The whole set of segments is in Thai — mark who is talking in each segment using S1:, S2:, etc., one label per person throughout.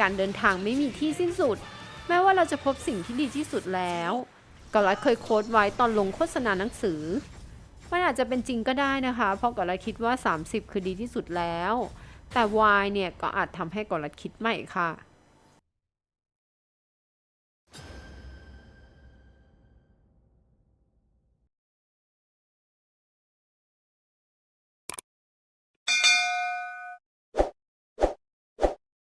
S1: การเดินทางไม่มีที่สิ้นสุด แม้ว่าเราจะพบสิ่งที่ดีที่สุดแล้วกอลัดเคยโค้ดไว้ตอนลงโฆษณาหนังสือ มันอาจจะเป็นจริงก็ได้นะคะ เพราะกอลัดคิดว่า 30 คือดีที่สุดแล้ว แต่ Y เนี่ยก็อาจทำให้กอลัดคิดใหม่ค่ะ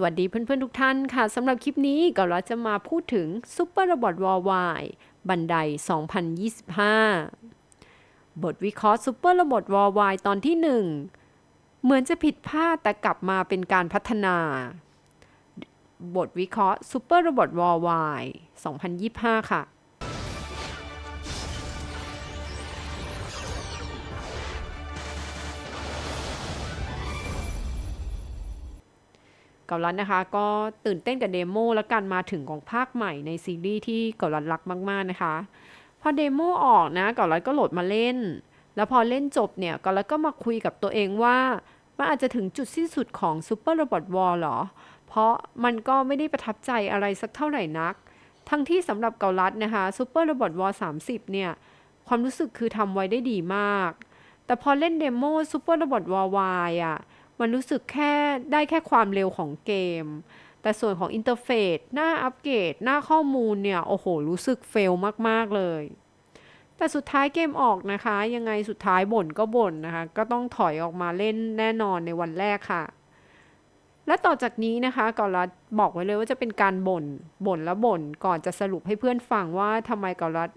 S1: สวัสดีเพื่อนๆทุกท่านค่ะสำหรับคลิปนี้ก็เราจะมาพูดถึงซุปเปอร์รบอทวอลวายบันได 2025 บทวิเคราะห์ซุปเปอร์รบอทวอลวายตอนที่ 1 เหมือนจะผิดพลาดแต่กลับมาเป็นการพัฒนา บทวิเคราะห์ซุปเปอร์รบอทวอลวาย2025 ค่ะ เกาลันนะคะ ก็ตื่นเต้นกับเดโมและการมาถึงของภาคใหม่ในซีรีส์ที่เกาลันรักมาก ๆ นะคะ พอเดโมออกนะเกาลันก็โหลดมาเล่น แล้วพอเล่นจบเนี่ยเกาลันก็มาคุยกับตัวเองว่ามันอาจจะถึงจุดสิ้นสุดของซูเปอร์โรบอทวอลหรอ เพราะมันก็ไม่ได้ประทับใจอะไรสักเท่าไหร่นัก ทั้งที่สำหรับเกาลัดนะคะซูเปอร์โรบอทวอล30เนี่ยความรู้สึกคือทำไว้ได้ดีมาก แต่พอเล่นเดโมซูเปอร์โรบอทวอลวายอะ มันรู้สึกแค่ได้แค่ความเร็วของเกม แต่ส่วนของอินเทอร์เฟซหน้าอัปเกรดหน้าข้อมูลเนี่ย โอ้โห รู้สึกเฟลมาก ๆ เลย แต่สุดท้ายเกมออกนะคะ ยังไงสุดท้ายบ่นก็บ่นนะคะ ก็ต้องถอยออกมาเล่นแน่นอนในวันแรกค่ะและต่อจากนี้นะคะกอลัดบอกไว้เลยว่าจะเป็นการบ่นบ่นแล้วบ่นก่อนจะสรุปให้เพื่อนฟังว่าทำไมกอลัด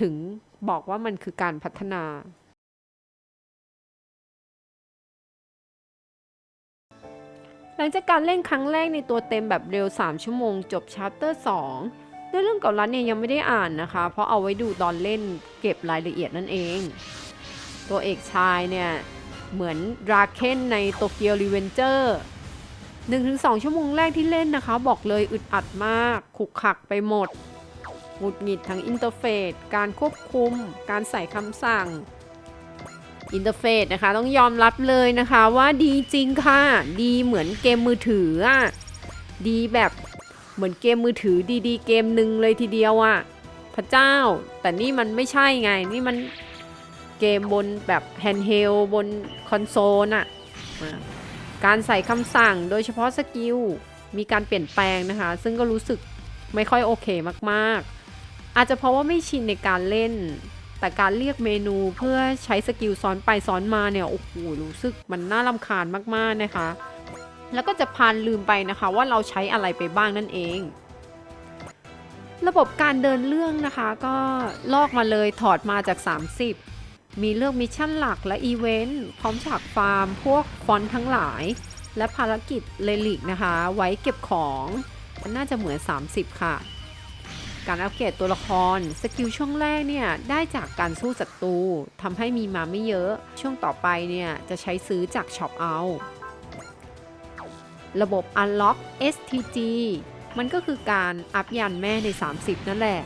S1: ถึงบอกว่ามันคือการพัฒนา หลังจากการเล่นครั้งแรกในตัวเต็มแบบเร็ว 3 ชั่วโมง จบชาร์เตอร์2เนื้อเรื่องเก่าลัดเนี่ยยังไม่ได้อ่านนะคะ เพราะเอาไว้ดูตอนเล่นเก็บรายละเอียดนั่นเอง ตัวเอกชายเนี่ยเหมือนดราเคนในโตเกียวรีเวนเจอร์1-2 ชั่วโมงแรกที่เล่นนะคะ บอกเลยอึดอัดมากขุกขักไปหมดหงุดหงิดทั้งอินเทอร์เฟซการควบคุม การใส่คำสั่ง อินเทอร์เฟซนะคะต้องยอมรับเลยนะคะว่าดีจริงค่ะ ดีเหมือนเกมมือถืออะดีแบบเหมือนเกมมือถือดีๆ เกมหนึ่งเลยทีเดียวอะพระเจ้า แต่นี่มันไม่ใช่ไง นี่มันเกมบนแบบแฮนด์เฮลบนคอนโซลอะอะการใส่คำสั่งโดยเฉพาะสกิลมีการเปลี่ยนแปลงนะคะ ซึ่งก็รู้สึกไม่ค่อยโอเคมากๆ อาจจะเพราะว่าไม่ชินในการเล่น แต่การเรียกเมนูเพื่อใช้สกิลซ้อนไปซ้อนมาเนี่ยโอ้โหรู้สึกมันน่ารำคาญมากๆนะคะ แล้วก็จะพานลืมไปนะคะว่าเราใช้อะไรไปบ้างนั่นเอง ระบบการเดินเรื่องนะคะก็ลอกมาเลยถอดมาจาก 30 มีเลือกมิชชั่นหลักและอีเวนต์พร้อมฉากฟาร์ม พวกฟอนต์ทั้งหลาย และภารกิจเลลิกนะคะ ไว้เก็บของมันน่าจะเหมือน 30 ค่ะ การอัปเกรดตัวละคร สกิลช่วงแรกเนี่ยได้จากการสู้ศัตรูทำให้มีมาไม่เยอะ ช่วงต่อไปเนี่ยจะใช้ซื้อจากช็อปเอา ระบบ Unlock STG มันก็คือการอัพยันแม่ใน 30 นั่นแหละ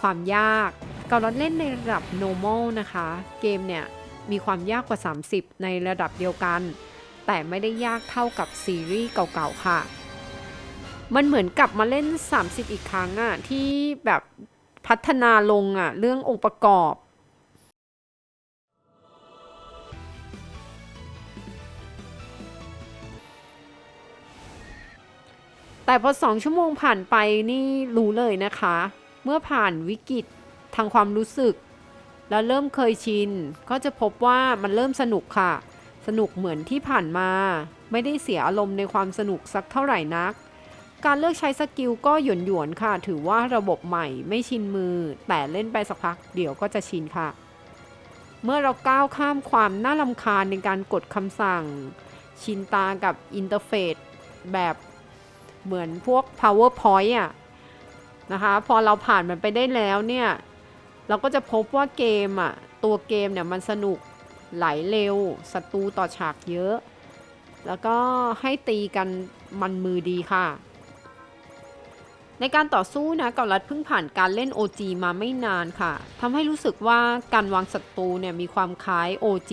S1: ความยากกาลัดเล่นในระดับ normal นะคะ เกมเนี่ยมีความยากกว่า 30 ในระดับเดียวกัน แต่ไม่ได้ยากเท่ากับซีรีส์เก่าๆค่ะ มันเหมือนกลับมาเล่น 30 อีกครั้งอะที่แบบพัฒนาลงอะเรื่ององค์ประกอบแต่พอสองชั่วโมงผ่านไปนี่รู้เลยนะคะ เมื่อผ่านวิกฤตทางความรู้สึก แล้วเริ่มเคยชิน ก็จะพบว่ามันเริ่มสนุกค่ะ สนุกเหมือนที่ผ่านมา ไม่ได้เสียอารมณ์ในความสนุกสักเท่าไหร่นัก การเลือกใช้สกิลก็หยวนหยวนค่ะ ถือว่าระบบใหม่ไม่ชินมือ แต่เล่นไปสักพักเดี๋ยวก็จะชินค่ะ เมื่อเราก้าวข้ามความน่าลำคาญในการกดคำสั่ง ชินตากับอินเทอร์เฟซแบบเหมือนพวก powerpoint อะนะคะ พอเราผ่านมันไปได้แล้วเนี่ย เราก็จะพบว่าเกมอะตัวเกมเนี่ยมันสนุกไหลเร็วศัตรูต่อฉากเยอะ แล้วก็ให้ตีกันมันมือดีค่ะ ในการต่อสู้นะเกาลัดเพิ่งผ่านการเล่น OG มาไม่นานค่ะทำให้รู้สึกว่าการวางศัตรูเนี่ยมีความคล้าย OG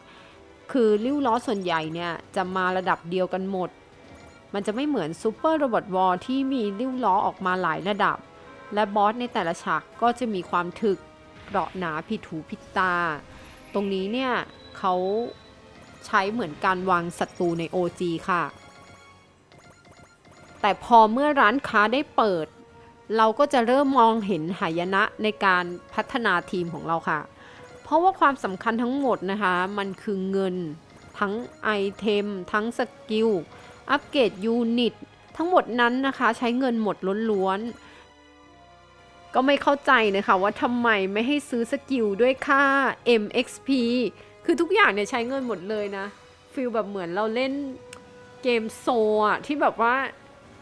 S1: 2 คือริ้วล้อส่วนใหญ่เนี่ยจะมาระดับเดียวกันหมด มันจะไม่เหมือนซูเปอร์โรบอทวอลที่มีริ้วล้อออกมาหลายระดับ และบอสในแต่ละฉากก็จะมีความถึกเราะหนาผิดหูผิดตา ตรงนี้เนี่ยเขาใช้เหมือนการวางศัตรูใน OG ค่ะ แต่พอเมื่อร้านค้าได้เปิด เราก็จะเริ่มมองเห็นหายนะในการพัฒนาทีมของเราค่ะ เพราะว่าความสำคัญทั้งหมดนะคะ มันคือเงิน ทั้งไอเทม ทั้งสกิล อัปเกรดยูนิต ทั้งหมดนั้นนะคะใช้เงินหมดล้วนๆ ก็ไม่เข้าใจนะคะว่าทำไมไม่ให้ซื้อสกิลด้วยค่า MXP คือทุกอย่างเนี่ยใช้เงินหมดเลยนะฟีลแบบเหมือนเราเล่นเกมโซอะที่แบบว่า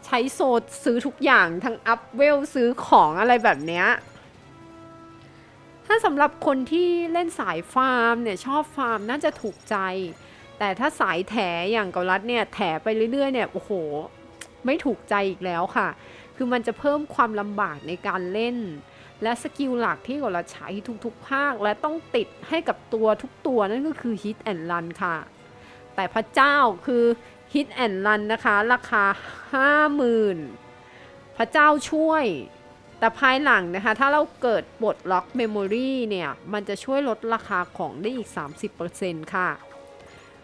S1: ใช้โซดซื้อทุกอย่างทั้งอัพเวลซื้อของอะไรแบบเนี้ย ถ้าสำหรับคนที่เล่นสายฟาร์มเนี่ยชอบฟาร์มน่าจะถูกใจ แต่ถ้าสายแถอย่างเกาลัดเนี่ยแถไปเรื่อยๆเนี่ยโอ้โห ไม่ถูกใจอีกแล้วค่ะ คือมันจะเพิ่มความลำบากในการเล่น และสกิลหลักที่เกาลัดใช้ทุกๆ ภาค และต้องติดให้กับตัวทุกตัวนั่นก็คือ Hit and Run ค่ะแต่พระเจ้าคือ Hit and Run นะคะ ราคา 50,000 พระเจ้าช่วย แต่ภายหลังนะคะ ถ้าเราเกิดปลดล็อกเมมโมรีเนี่ย มันจะช่วยลดราคาของได้อีก 30%ค่ะ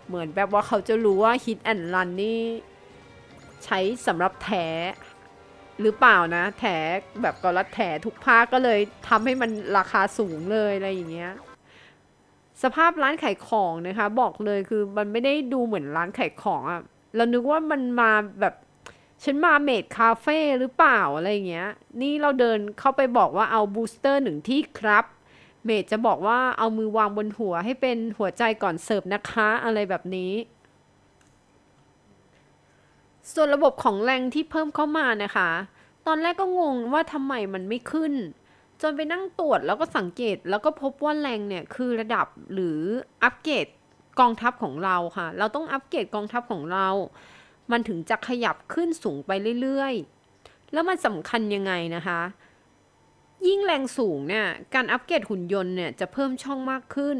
S1: เหมือนแบบว่าเขาจะรู้ว่า Hit and Run นี่ ใช้สำหรับแถหรือเปล่านะ แถแบบกอลัดแถทุกภาคก็เลยทำให้มันราคาสูงเลยอะไรอย่างเงี้ยสภาพร้านขายของนะคะ บอกเลยคือมันไม่ได้ดูเหมือนร้านขายของอะ เรานึกว่ามันมาแบบฉันมาเมดคาเฟ่หรือเปล่าอะไรเงี้ย นี่เราเดินเข้าไปบอกว่าเอาบูสเตอร์หนึ่งที่ครับ เมดจะบอกว่าเอามือวางบนหัวให้เป็นหัวใจก่อนเสิร์ฟนะคะอะไรแบบนี้ ส่วนระบบของแรงที่เพิ่มเข้ามานะคะ ตอนแรกก็งงว่าทำไมมันไม่ขึ้น จนไปนั่งตรวจแล้วก็สังเกตแล้วก็พบว่าแรงเนี่ยคือระดับหรืออัปเกรด กองทัพของเราค่ะ เราต้องอัปเกรดกองทัพของเรา มันถึงจะขยับขึ้นสูงไปเรื่อยๆ แล้วมันสำคัญยังไงนะคะ ยิ่งแรงสูงเนี่ย การอัปเกรดหุ่นยนต์เนี่ยจะเพิ่มช่องมากขึ้น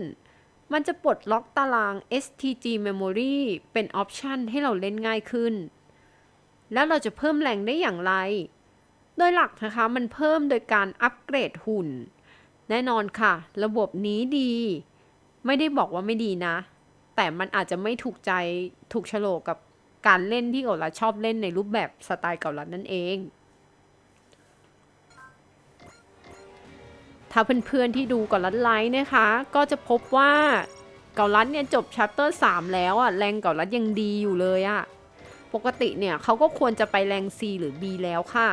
S1: มันจะปลดล็อกตาราง STG Memory เป็นออปชันให้เราเล่นง่ายขึ้น แล้วเราจะเพิ่มแรงได้อย่างไร โดยหลักนะคะ มันเพิ่มโดยการอัปเกรดหุ่น แน่นอนค่ะ ระบบนี้ดีไม่ได้บอกว่าไม่ดีนะ แต่มันอาจจะไม่ถูกใจถูกโฉลกกับการเล่นที่เกาลัดชอบเล่นในรูปแบบสไตล์เกาลัดนั่นเอง ถ้าเพื่อนๆที่ดูเกาลัดไลฟ์นะคะ ก็จะพบว่าเกาลัดเนี่ยจบชัปเตอร์3แล้วอะแรงเกาลัดยังดีอยู่เลยอะปกติเนี่ยเขาก็ควรจะไปแรง C หรือ B แล้วค่ะ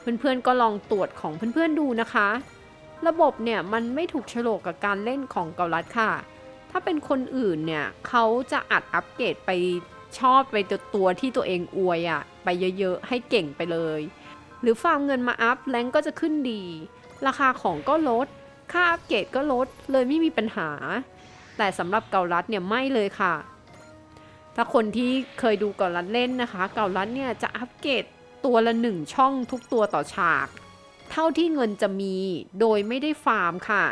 S1: เพื่อนๆก็ลองตรวจของเพื่อนๆดูนะคะ ระบบเนี่ยมันไม่ถูกโฉลกกับการเล่นของเกาลัดค่ะ ถ้าเป็นคนอื่นเนี่ยเขาจะอัดอัปเกรดไปชอบไปตัวตัวที่ตัวเองอวยอะ่ะไปเยอะๆ ให้เก่งไปเลย หรือฟาร์มเงินมาอัพแรงก็จะขึ้นดี ราคาของก็ลด ค่าอัปเกรดก็ลดเลยไม่มีปัญหา แต่สำหรับเกาลัดเนี่ยไม่เลยค่ะ ถ้าคนที่เคยดูเกาลัดเล่นนะคะ เกาลัดเนี่ยจะอัปเกรดตัวละหนึ่งช่องทุกตัวต่อฉาก เท่าที่เงินจะมีโดยไม่ได้ฟาร์มค่ะ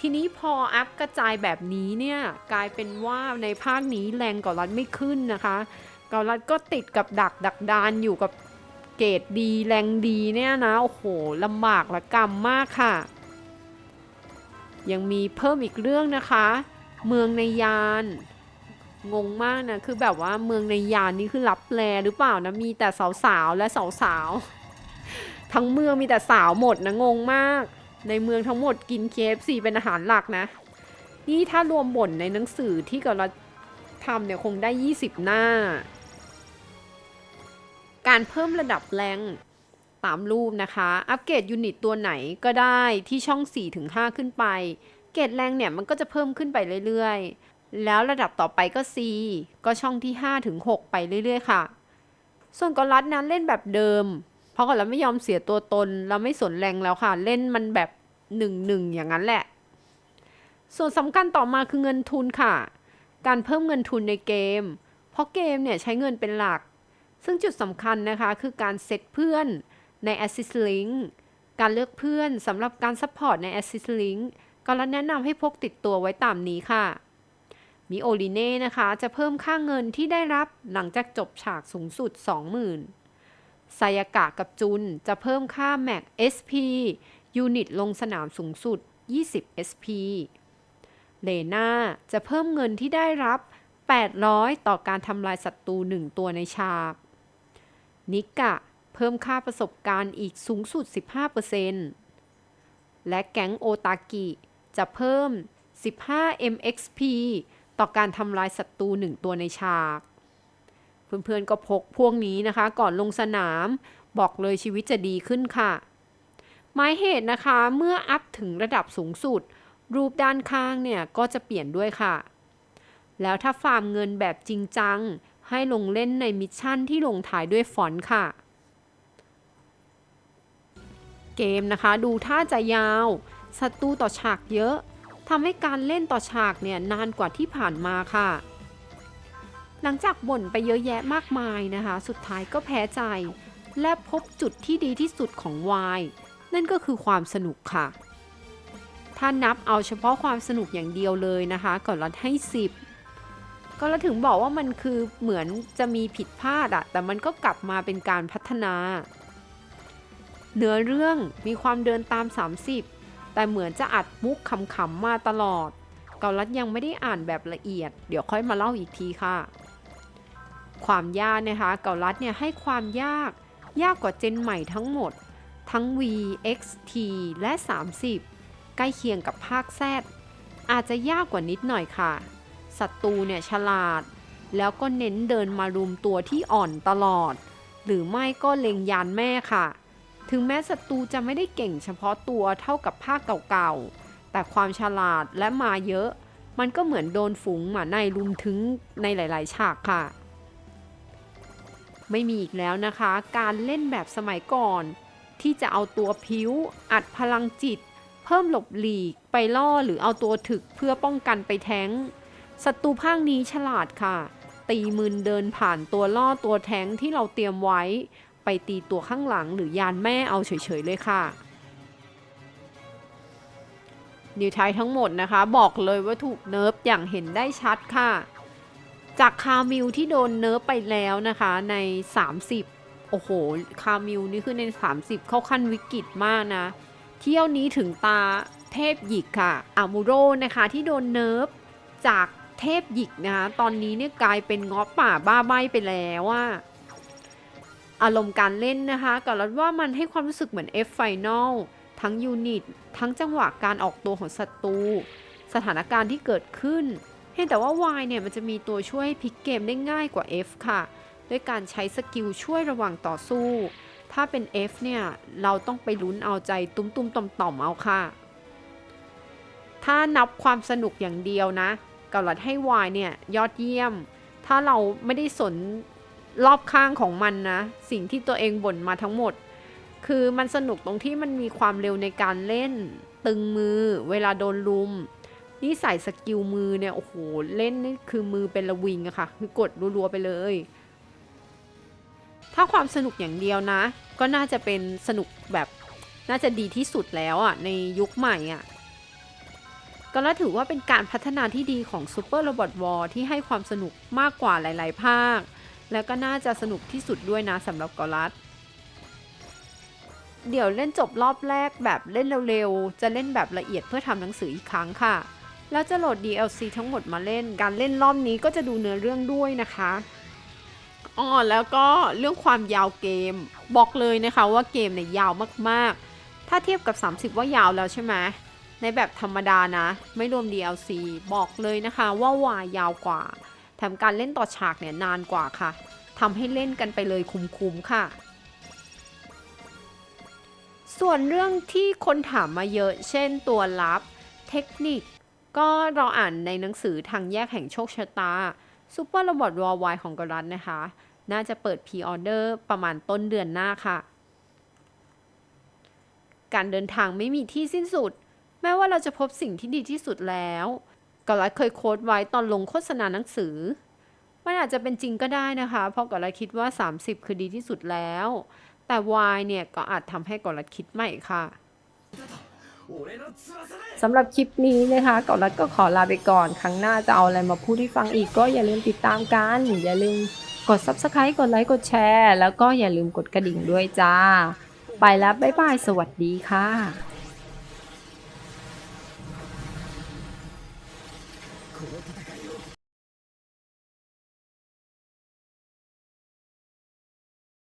S1: ทีนี้พออัพกระจายแบบนี้เนี่ยกลายเป็นว่าในภาคนี้แรงเกาลัดไม่ขึ้นนะคะเกาลัดก็ติดกับดักดักดานอยู่กับเกรดดีแรงดีเนี่ยนะโอ้โหลำบากละกรรมมากค่ะ ยังมีเพิ่มอีกเรื่องนะคะ เมืองในยานงงมากนะคือแบบว่าเมืองในยานนี่คือรับแลหรือเปล่านะมีแต่สาวๆและสาวๆทั้งเมืองมีแต่สาวหมดนะงงมาก ในเมืองทั้งหมดกิน KFC เป็นอาหารหลักนะ นี่ถ้ารวมบ่นในหนังสือที่กเราทำเนี่ยคงได้ 20 หน้า การเพิ่มระดับแรงตามรูปนะคะ อัปเกรดยูนิตตัวไหนก็ได้ที่ช่อง 4-5 ขึ้นไป เกรดแรงเนี่ยมันก็จะเพิ่มขึ้นไปเรื่อยๆ แล้วระดับต่อไปก็ C ก็ช่องที่5ถึง6ไปเรื่อยๆ ค่ะ ส่วนกอลัดนั้นเล่นแบบเดิม เพราะกอลัดไม่ยอมเสียตัวตน เราไม่สนแรงแล้วค่ะ เล่นมันแบบหนึ่งหนึ่งอย่างนั้นแหละ ส่วนสำคัญต่อมาคือเงินทุนค่ะ การเพิ่มเงินทุนในเกม เพราะเกมเนี่ยใช้เงินเป็นหลัก ซึ่งจุดสำคัญนะคะคือการเซตเพื่อนใน Assist Link การเลือกเพื่อนสำหรับการซัพพอร์ตใน Assist Link ก็แนะนำให้พกติดตัวไว้ตามนี้ค่ะมีโอลิเน่นะคะ จะเพิ่มค่าเงินที่ได้รับหลังจากจบฉากสูงสุด 20,000 ไซยากะกับจุนจะเพิ่มค่าแม็ก SP ยูนิตลงสนามสูงสุด 20 SP เลนาจะเพิ่มเงินที่ได้รับ 800 ต่อการทำลายศัตรู 1 ตัวในฉาก นิกะเพิ่มค่าประสบการณ์อีกสูงสุด 15%และแก๊งโอตากิจะเพิ่ม 15 MXP ต่อการทำลายศัตรู 1 ตัวในฉาก เพื่อนๆก็พกพวกนี้นะคะ ก่อนลงสนามบอกเลยชีวิตจะดีขึ้นค่ะ หมายเหตุนะคะเมื่ออัพถึงระดับสูงสุด รูปด้านข้างเนี่ยก็จะเปลี่ยนด้วยค่ะ แล้วถ้าฟาร์มเงินแบบจริงจัง ให้ลงเล่นในมิชชั่นที่ลงท้ายด้วยฟอนต์ค่ะ เกมนะคะดูท่าจะยาวศัตรูต่อฉากเยอะทำให้การเล่นต่อฉากเนี่ยนานกว่าที่ผ่านมาค่ะ หลังจากบ่นไปเยอะแยะมากมายนะคะ สุดท้ายก็แพ้ใจ และพบจุดที่ดีที่สุดของวายนั่นก็คือความสนุกค่ะ ถ้านับเอาเฉพาะความสนุกอย่างเดียวเลยนะคะก่อนรัดให้ 10 ก็เราถึงบอกว่ามันคือเหมือนจะมีผิดพลาดอะแต่มันก็กลับมาเป็นการพัฒนา เนื้อเรื่องมีความเดินตาม 30 แต่เหมือนจะอัดมุกขำๆมาตลอดเกาลัดยังไม่ได้อ่านแบบละเอียด เดี๋ยวค่อยมาเล่าอีกทีค่ะ ความยากนะคะเกาลัดเนี่ยให้ความยากยากกว่าเจนใหม่ทั้งหมด ทั้ง V X T และ 30 ใกล้เคียงกับภาค Z อาจจะยากกว่านิดหน่อยค่ะศัตรูเนี่ยฉลาด แล้วก็เน้นเดินมารุมตัวที่อ่อนตลอด หรือไม่ก็เล็งยานแม่ค่ะ ถึงแม้ศัตรูจะไม่ได้เก่งเฉพาะตัวเท่ากับภาคเก่าๆ แต่ความฉลาดและมาเยอะ มันก็เหมือนโดนฝูงหมาในรุมถึงในหลาย ๆ ฉากค่ะ ไม่มีอีกแล้วนะคะ การเล่นแบบสมัยก่อน ที่จะเอาตัวพิ้วอัดพลังจิต เพิ่มหลบหลีก ไปล่อหรือเอาตัวถึกเพื่อป้องกันไปแท้งศัตรูภาคนี้ฉลาดค่ะ ตีมืนเดินผ่านตัวล่อตัวแท้งที่เราเตรียมไว้ ไปตีตัวข้างหลังหรือยานแม่เอาเฉยๆเลยค่ะนิวไทยทั้งหมดนะคะ บอกเลยว่าถูกเนิร์ฟอย่างเห็นได้ชัดค่ะ จากคามิลที่โดนเนิร์ฟไปแล้วนะคะใน 30 โอ้โห คามิลนี่คือใน 30 เข้าขั้นวิกฤตมากนะ เที่ยวนี้ถึงตาเทพหยิกค่ะอามูโรนะคะที่โดนเนิร์ฟจากเทพหยิกนะคะตอนนี้เนี่ยกลายเป็นงาะป่าบ้าใบไปแล้วว่าอารมณ์การเล่นนะคะก็แล้วว่ามันให้ความรู้สึกเหมือน F Final ทั้งยูนิต ทั้งจังหวะการออกตัวของศัตรู สถานการณ์ที่เกิดขึ้น พียงแต่ว่า Y เนี่ยมันจะมีตัวช่วยให้พลิกเกมได้ง่ายกว่า F ค่ะ ด้วยการใช้สกิลช่วยระหว่างต่อสู้ ถ้าเป็น F เนี่ย เราต้องไปลุ้นเอาใจตุ้มๆต่อมๆเอาค่ะ ถ้านับความสนุกอย่างเดียวนะเกาลัดให้ Y เนี่ย ยอดเยี่ยม ถ้าเราไม่ได้สนรอบข้างของมันนะ สิ่งที่ตัวเองบ่นมาทั้งหมด คือมันสนุกตรงที่มันมีความเร็วในการเล่น ตึงมือ เวลาโดนลุม นี่ใส่สกิลมือเนี่ย โอ้โห เล่นนี่คือมือเป็นระวิงอะค่ะ คือกดรัวๆไปเลย ถ้าความสนุกอย่างเดียวนะ ก็น่าจะเป็นสนุกแบบน่าจะดีที่สุดแล้วอะในยุคใหม่อะก็แล้วถือว่าเป็นการพัฒนาที่ดีของ Super Robot War ที่ให้ความสนุกมากกว่าหลาย ๆ ภาค แล้วก็น่าจะสนุกที่สุดด้วยนะสำหรับกอลัสเดี๋ยวเล่นจบรอบแรกแบบเล่นเร็ว ๆ จะเล่นแบบละเอียดเพื่อทำหนังสืออีกครั้งค่ะ แล้วจะโหลด DLC ทั้งหมดมาเล่น การเล่นรอบนี้ก็จะดูเนื้อเรื่องด้วยนะคะอ๋อแล้วก็เรื่องความยาวเกม บอกเลยนะคะว่าเกมเนี่ยยาวมากๆ ถ้าเทียบกับ 30 ว่ายาวแล้วใช่ไหมในแบบธรรมดานะ ไม่รวม DLC บอกเลยนะคะว่าวายยาวกว่า แถมการเล่นต่อฉากเนี่ยนานกว่าค่ะทำให้เล่นกันไปเลยคุ้มๆค่ะ ส่วนเรื่องที่คนถามมาเยอะ เช่นตัวลับ เทคนิค ก็เราอ่านในหนังสือทางแยกแห่งโชคชะตาซูเปอร์ระบอดวอลไวของกรันนะคะ น่าจะเปิดพ r ออเดอร์ประมาณต้นเดือนหน้าค่ะ การเดินทางไม่มีที่สิ้นสุด แม้ว่าเราจะพบสิ่งที่ดีที่สุดแล้วกอลัดเคยโค้ดไว้ตอนลงโฆษณาหนังสือ มันอาจจะเป็นจริงก็ได้นะคะ เพราะกอลัดคิดว่า 30 คือดีที่สุดแล้ว แต่ Y เนี่ยก็อาจทำให้กอลัดคิดใหม่ค่ะ
S2: สำหรับคลิปนี้นะคะกอลัดก็ขอลาไปก่อน ครั้งหน้าจะเอาอะไรมาพูดให้ฟังอีกก็อย่าลืมติดตามกัน อย่าลืมกด Subscribe กดไลค์ กดแชร์ แล้วก็อย่าลืมกดกระดิ่งด้วยจ้า ไปแล้ว บ๊ายบาย สวัสดีค่ะ